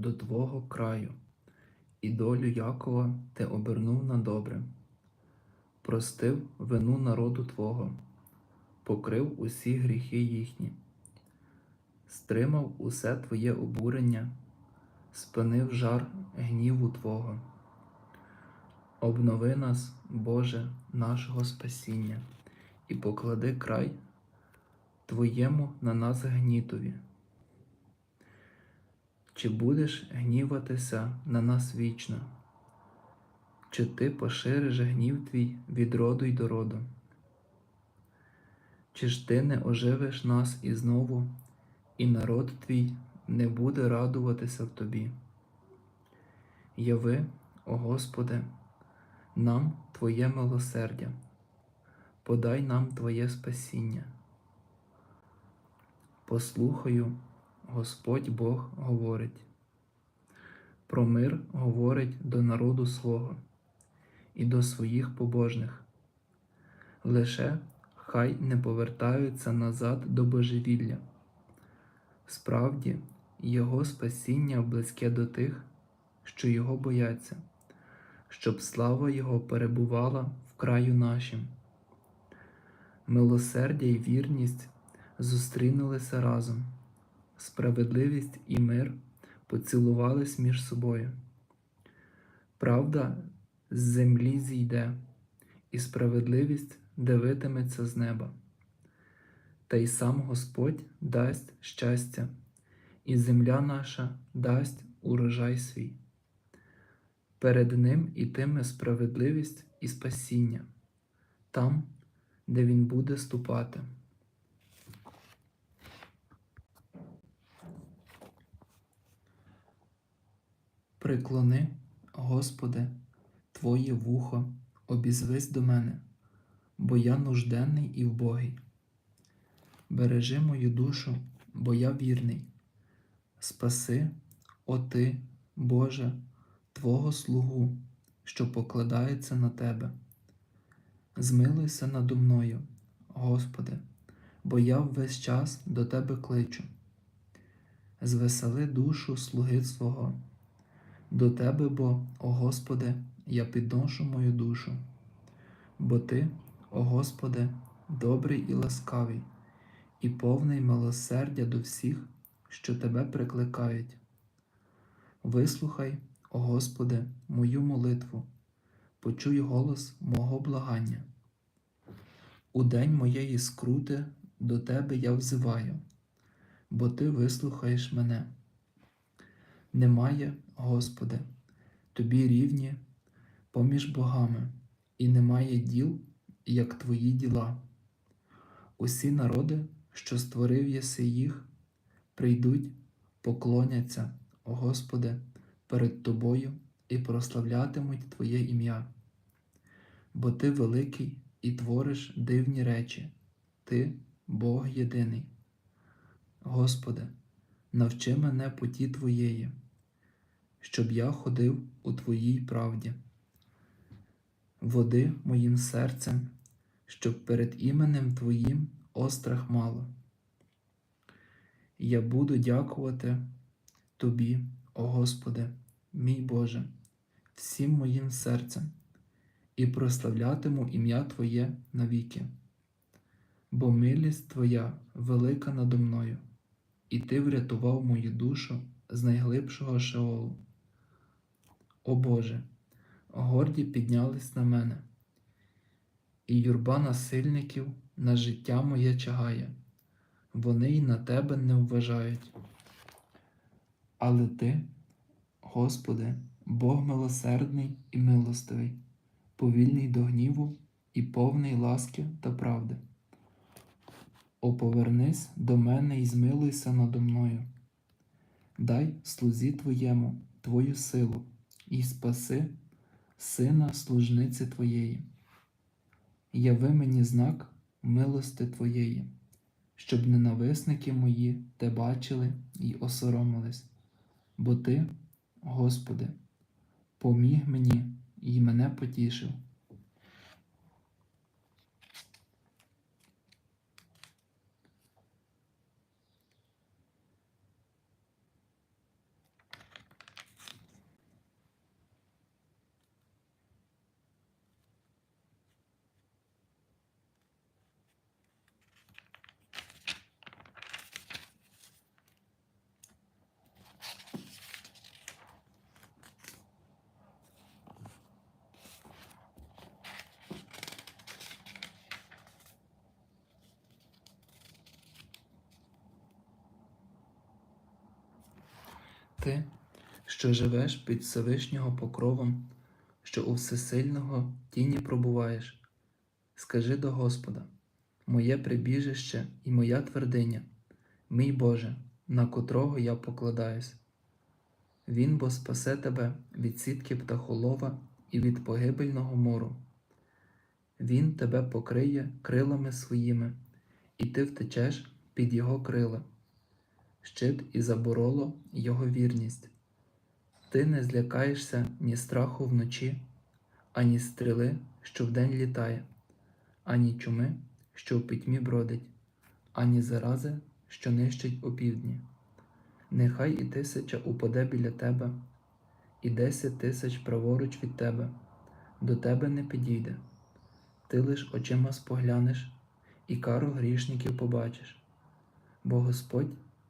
до Твого краю, і долю Якова ти обернув на добре, простив вину народу Твого, покрив усі гріхи їхні, стримав усе Твоє обурення, спинив жар гніву Твого. Обнови нас, Боже, нашого спасіння, і поклади край Твоєму на нас гнітові. Чи будеш гніватися на нас вічно? Чи ти пошириш гнів твій від роду й до роду? Чи ж ти не оживиш нас і знову, і народ твій не буде радуватися в тобі? Яви, о Господи, нам Твоє милосердя, подай нам Твоє спасіння. Послухаю, Господь Бог говорить. Про мир говорить до народу свого і до своїх побожних. Лише хай не повертаються назад до божевілля. Справді, Його спасіння близьке до тих, що Його бояться, щоб слава Його перебувала в краю нашим. Милосердя й вірність зустрінулися разом, справедливість і мир поцілувались між собою. Правда з землі зійде, і справедливість дивитиметься з неба. Та й сам Господь дасть щастя, і земля наша дасть урожай свій. Перед Ним ітиме справедливість і спасіння, там, де Він буде ступати. Приклони, Господи, Твоє вухо, обізвись до мене, бо я нужденний і вбогий. Бережи мою душу, бо я вірний. Спаси, о Ти, Боже, Твого слугу, що покладається на Тебе. Змилуйся надо мною, Господи, бо я весь час до Тебе кличу. Звесели душу слуги свого. До Тебе, бо, о Господи, я підношу мою душу, бо Ти, о Господи, добрий і ласкавий, і повний милосердя до всіх, що Тебе прикликають. Вислухай, о Господи, мою молитву, почуй голос мого благання. У день моєї скрути до Тебе я взиваю, бо Ти вислухаєш мене. Немає, Господи, Тобі рівні поміж богами, і немає діл, як Твої діла. Усі народи, що створив єси їх, прийдуть, поклоняться, Господи, перед Тобою і прославлятимуть Твоє ім'я. Бо Ти великий і твориш дивні речі, Ти Бог єдиний. Господи, навчи мене путі Твоєї, щоб я ходив у Твоїй правді. Води моїм серцем, щоб перед іменем Твоїм острах мало. Я буду дякувати Тобі, о Господи, мій Боже, всім моїм серцем, і прославлятиму ім'я Твоє навіки, бо милість Твоя велика надо мною і Ти врятував мою душу з найглибшого шеолу. О Боже, горді піднялись на мене, і юрба насильників на життя моє чагає, вони й на тебе не вважають. Але Ти, Господи, Бог милосердний і милостивий, повільний до гніву і повний ласки та правди. О, повернись до мене і змилуйся надо мною. Дай слузі Твоєму Твою силу і спаси сина служниці Твоєї. Яви мені знак милости Твоєї, щоб ненависники мої те бачили і осоромились, бо Ти, Господи, поміг мені і мене потішив. Ти, що живеш під Всевишнього покровом, що у всесильного тіні пробуваєш, скажи до Господа, моє прибіжище і моя твердиня, мій Боже, на котрого я покладаюсь. Він бо спасе тебе від сітки птахолова і від погибельного мору. Він тебе покриє крилами своїми, і ти втечеш під його крила. Щит і забороло його вірність. Ти не злякаєшся ні страху вночі, ані стріли, що вдень літає, ані чуми, що в пітьмі бродить, ані зарази, що нищить опівдні. Нехай і тисяча упаде біля тебе, і десять тисяч праворуч від тебе, до тебе не підійде. Ти лиш очима споглянеш, і кару грішників побачиш, бо Господь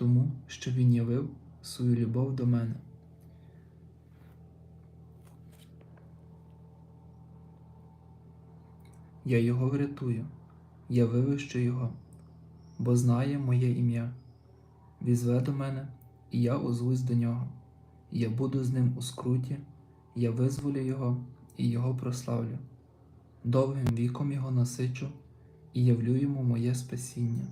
тому що він явив свою любов до мене. Я його врятую, я вивищу його, бо знає моє ім'я. Візве до мене, і я озвусь до нього. Я буду з ним у скруті, я визволю його і його прославлю. Довгим віком його насичу і явлю йому моє спасіння.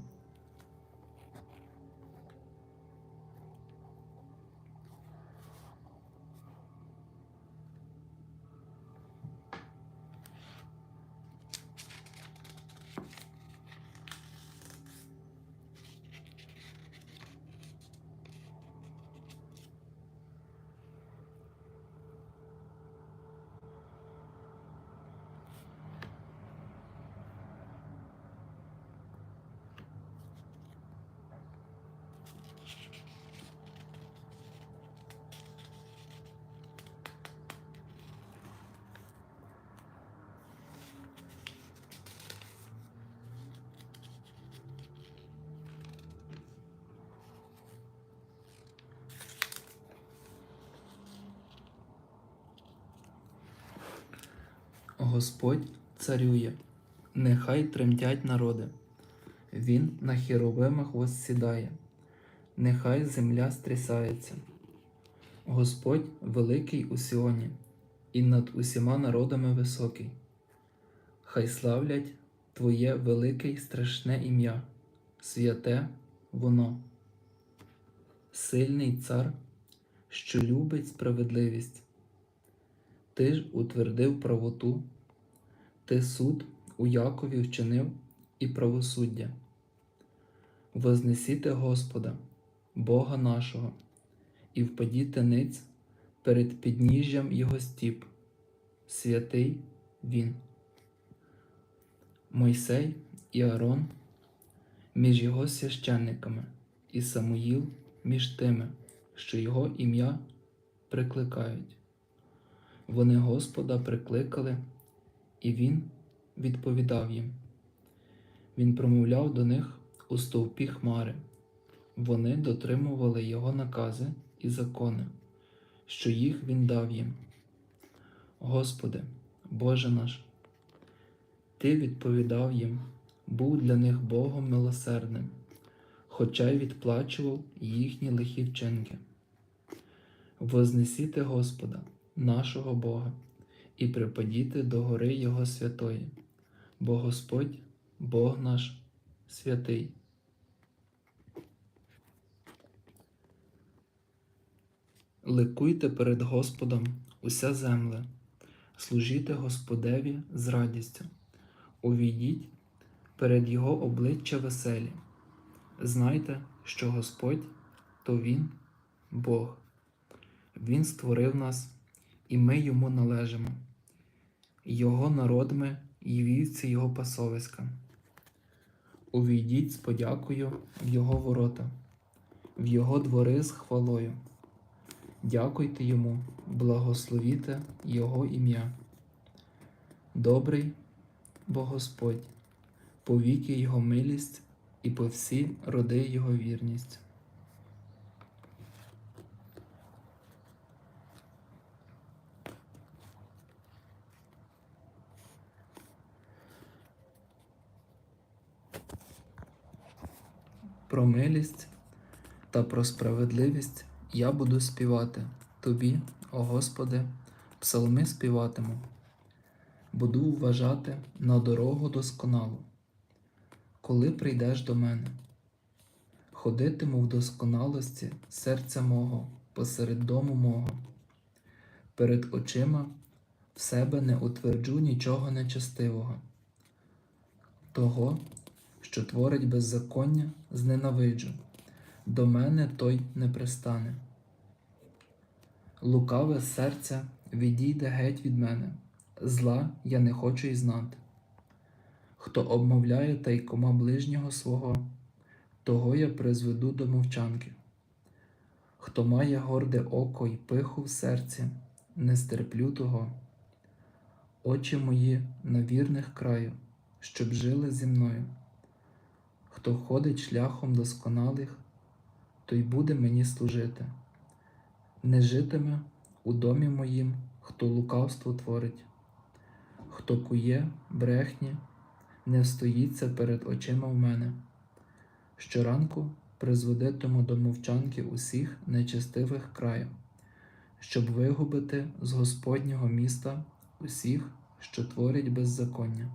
Господь царює, нехай тремтять народи. Він на хіровимах воссідає, нехай земля стрясається. Господь великий у Сіоні, і над усіма народами високий. Хай славлять Твоє велике й страшне ім'я, святе воно. Сильний цар, що любить справедливість. Ти ж утвердив правоту, ти суд у Якові вчинив і правосуддя. Вознесіте Господа, Бога нашого, і впадіте ниць перед підніжжям Його стіп, святий Він. Мойсей і Аарон між його священниками, і Самуїл між тими, що його ім'я прикликають. Вони Господа прикликали, і Він відповідав їм. Він промовляв до них у стовпі хмари. Вони дотримували Його накази і закони, що їх Він дав їм. Господи, Боже наш, Ти відповідав їм, був для них Богом милосердним, хоча й відплачував їхні лихі вчинки. Вознесіте Господа нашого Бога, і припадіти до гори Його святої, бо Господь, Бог наш святий. Ликуйте перед Господом уся земле, служіте Господеві з радістю, увійдіть перед Його обличчя веселі. Знайте, що Господь то Він Бог. Він створив нас і ми йому належимо. Його народ ми і вівці Його пасовиська. Увійдіть з подякою в Його ворота, в Його двори з хвалою. Дякуйте йому, благословіте Його ім'я. Добрий бо Господь, повіки Його милість і по всі роди Його вірність. Про милість та про справедливість я буду співати. Тобі, о Господи, псалми співатиму, буду вважати на дорогу досконалу, коли прийдеш до мене, ходитиму в досконалості серця мого посеред дому мого, перед очима в себе не утверджу нічого нечестивого, того, що творить беззаконня, зненавиджу, до мене той не пристане. Лукаве серце відійде геть від мене, зла я не хочу й знати. Хто обмовляє тайкома ближнього свого, того я призведу до мовчанки. Хто має горде око й пиху в серці, не стерплю того. Очі мої на вірних краю, щоб жили зі мною. Хто ходить шляхом досконалих, той буде мені служити. Не житиме у домі моїм, хто лукавство творить, хто кує брехні, не встоїться перед очима в мене. Щоранку призводитиму до мовчанки усіх нечестивих краю, щоб вигубити з Господнього міста усіх, що творять беззаконня.